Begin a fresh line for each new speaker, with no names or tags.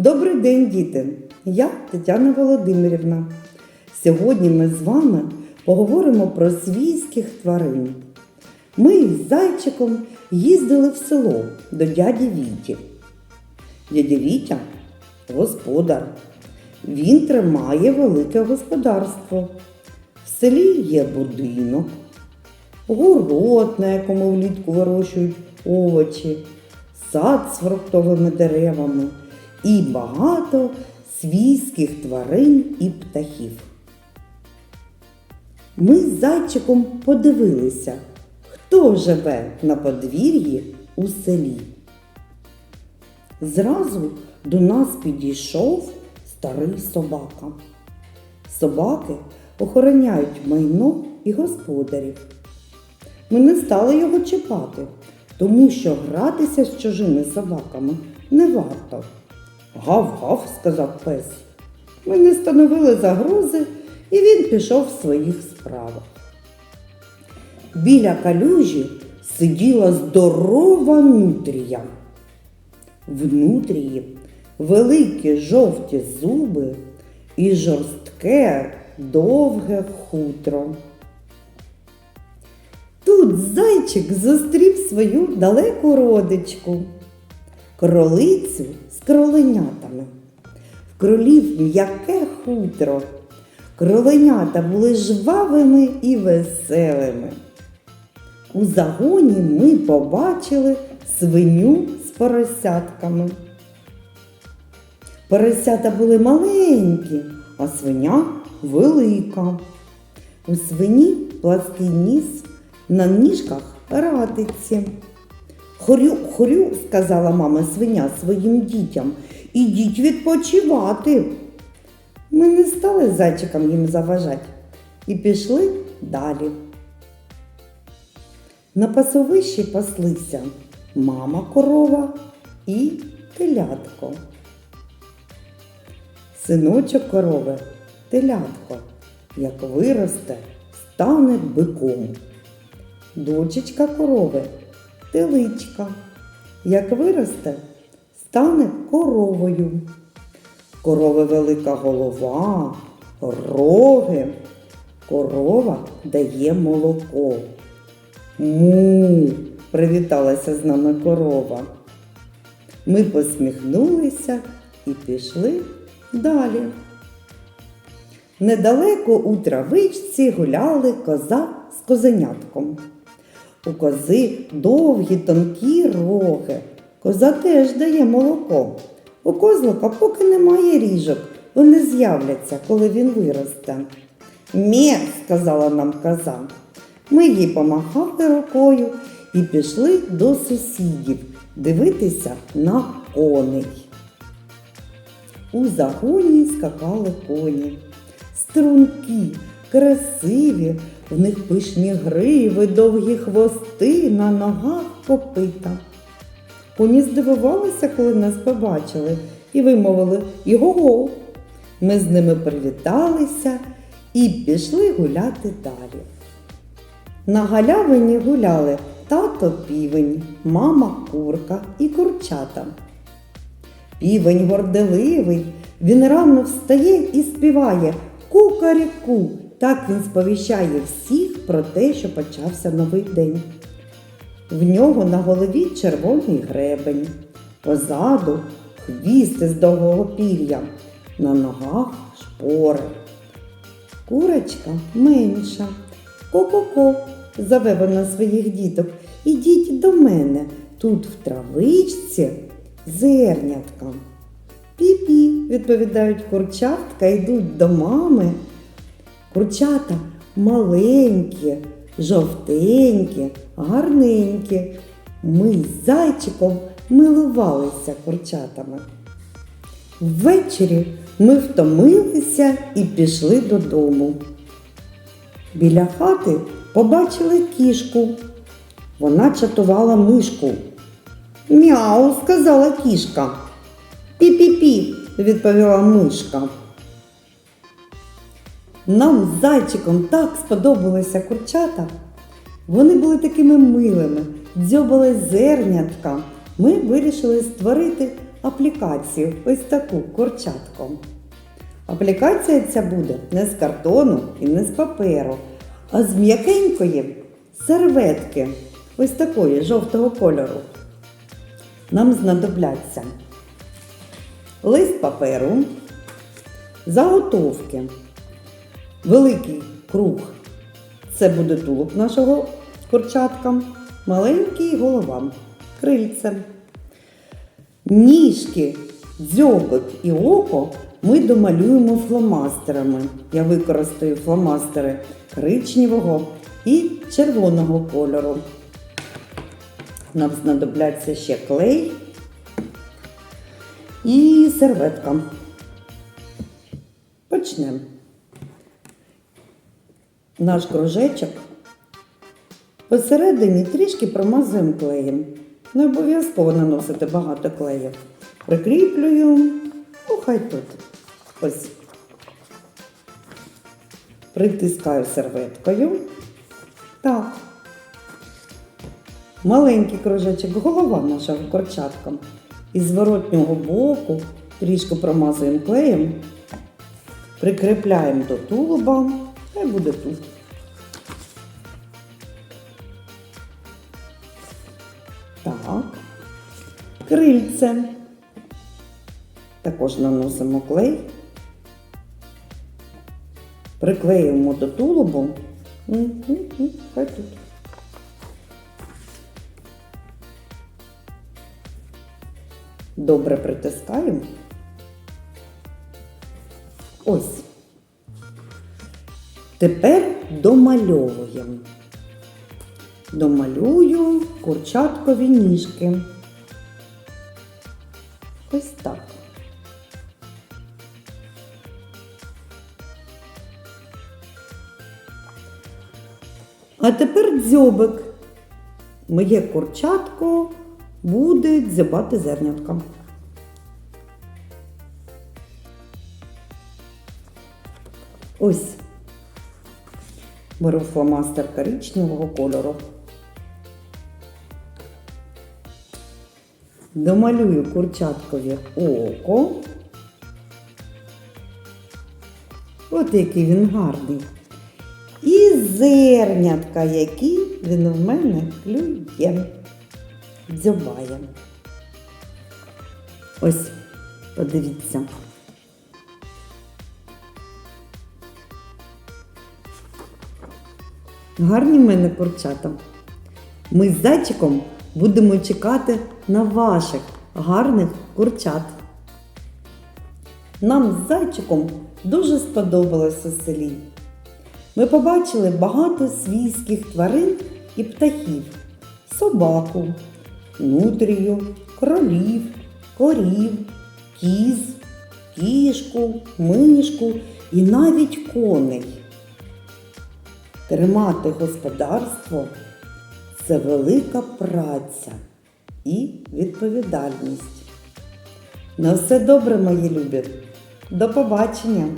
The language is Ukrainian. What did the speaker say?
Добрий день, діти! Я Тетяна Володимирівна. Сьогодні ми з вами поговоримо про свійських тварин. Ми із зайчиком їздили в село до дяді Віті. Дядя Вітя господар. Він тримає велике господарство. В селі є будинок, город, на якому влітку вирощують овочі, сад з фруктовими деревами і багато свійських тварин і птахів. Ми з зайчиком подивилися, хто живе на подвір'ї у селі. Зразу до нас підійшов старий собака. Собаки охороняють майно і господарів. Ми не стали його чіпати, тому що гратися з чужими собаками не варто. Гав-гав, сказав пес. Ми не становили загрози, і він пішов в своїх справах. Біля калюжі сиділа здорова нутрія. В нутрії великі жовті зуби і жорстке довге хутро. Тут зайчик зустрів свою далеку родичку, кролицю з кроленятами. В кролів м'яке хутро. Кроленята були жвавими і веселими. У загоні ми побачили свиню з поросятками. Поросята були маленькі, а свиня велика. У свині плаский ніс, на ніжках ратиці. Хорю, хорю, сказала мама свиня своїм дітям, ідіть відпочивати. Ми не стали зайчикам їм заважати і пішли далі. На пасовищі паслися мама корова і телятко. Синочок корови телятко, як виросте, стане биком. Дочечка корови теличка, як виросте, стане коровою. Корови велика голова, роги. Корова дає молоко. Му, привіталася з нами корова. Ми посміхнулися і пішли далі. Недалеко у травичці гуляли коза з козенятком. У кози довгі тонкі роги. Коза теж дає молоко. У козлика поки немає ріжок, вони з'являться, коли він виросте. Мє, сказала нам коза. Ми їй помахали рукою і пішли до сусідів дивитися на коней. У загоні скакали коні. Стрункі, красиві, в них пишні гриви, довгі хвости, на ногах копита. Коні здивувалися, коли нас побачили, і вимовили його. Ми з ними привіталися і пішли гуляти далі. На галявині гуляли тато півень, мама курка і курчата. Півень горделивий, він рано встає і співає кукаріку. Так він сповіщає всіх про те, що почався новий день. В нього на голові червоний гребень, позаду хвіст із довгого пір'я, на ногах шпори. Курочка менша. Ко-ко-ко, зове вона своїх діток. Ідіть до мене. Тут в травичці зернятка. Пі-пі, відповідають курчатка, йдуть до мами. Курчата маленькі, жовтенькі, гарненькі. Ми з зайчиком милувалися курчатами. Ввечері ми втомилися і пішли додому. Біля хати побачили кішку. Вона чатувала мишку. Мяу, сказала кішка. Пі-пі-пі, відповіла мишка. Нам з зайчиком так сподобалися курчата. Вони були такими милими, дзьобали зернятка. Ми вирішили створити аплікацію, ось таку курчатку. Аплікація ця буде не з картону і не з паперу, а з м'якенької серветки, ось такої жовтого кольору. Нам знадобляться лист паперу, заготовки, великий круг. Це буде тулуб нашого курчатка, маленький голова, крильце. Ніжки, дзьобик і око ми домалюємо фломастерами. Я використаю фломастери коричневого і червоного кольору. Нам знадобляться ще клей і серветка. Почнемо. Наш кружечок посередині трішки промазуємо клеєм. Не обов'язково наносити багато клею. Прикріплюю, ну хай тут. Ось. Притискаю серветкою. Так. Маленький кружечок, голова нашого курчатка. І з зворотнього боку трішки промазуємо клеєм, прикріпляємо до тулуба, хай буде тут. Так. Крильце. Також наносимо клей. Приклеюємо до тулубу. Хай тут. Добре притискаємо. Ось. Тепер домальовуємо. Домалюю курчаткові ніжки. Ось так. А тепер дзьобик. Моє курчатко буде дзьобати зернятка. Ось. Беру фломастер коричневого кольору. Домалюю курчаткові око. От який він гарний. І зернятка, які він в мене клює. Дзьобає. Ось, подивіться. Гарні в мене курчата. Ми з зайчиком будемо чекати на ваших гарних курчат. Нам з зайчиком дуже сподобалось у селі. Ми побачили багато свійських тварин і птахів, собаку, нутрію, кролів, корів, кіз, кішку, мишку і навіть коней. Тримати господарство це велика праця і відповідальність. На все добре, мої любі. До побачення!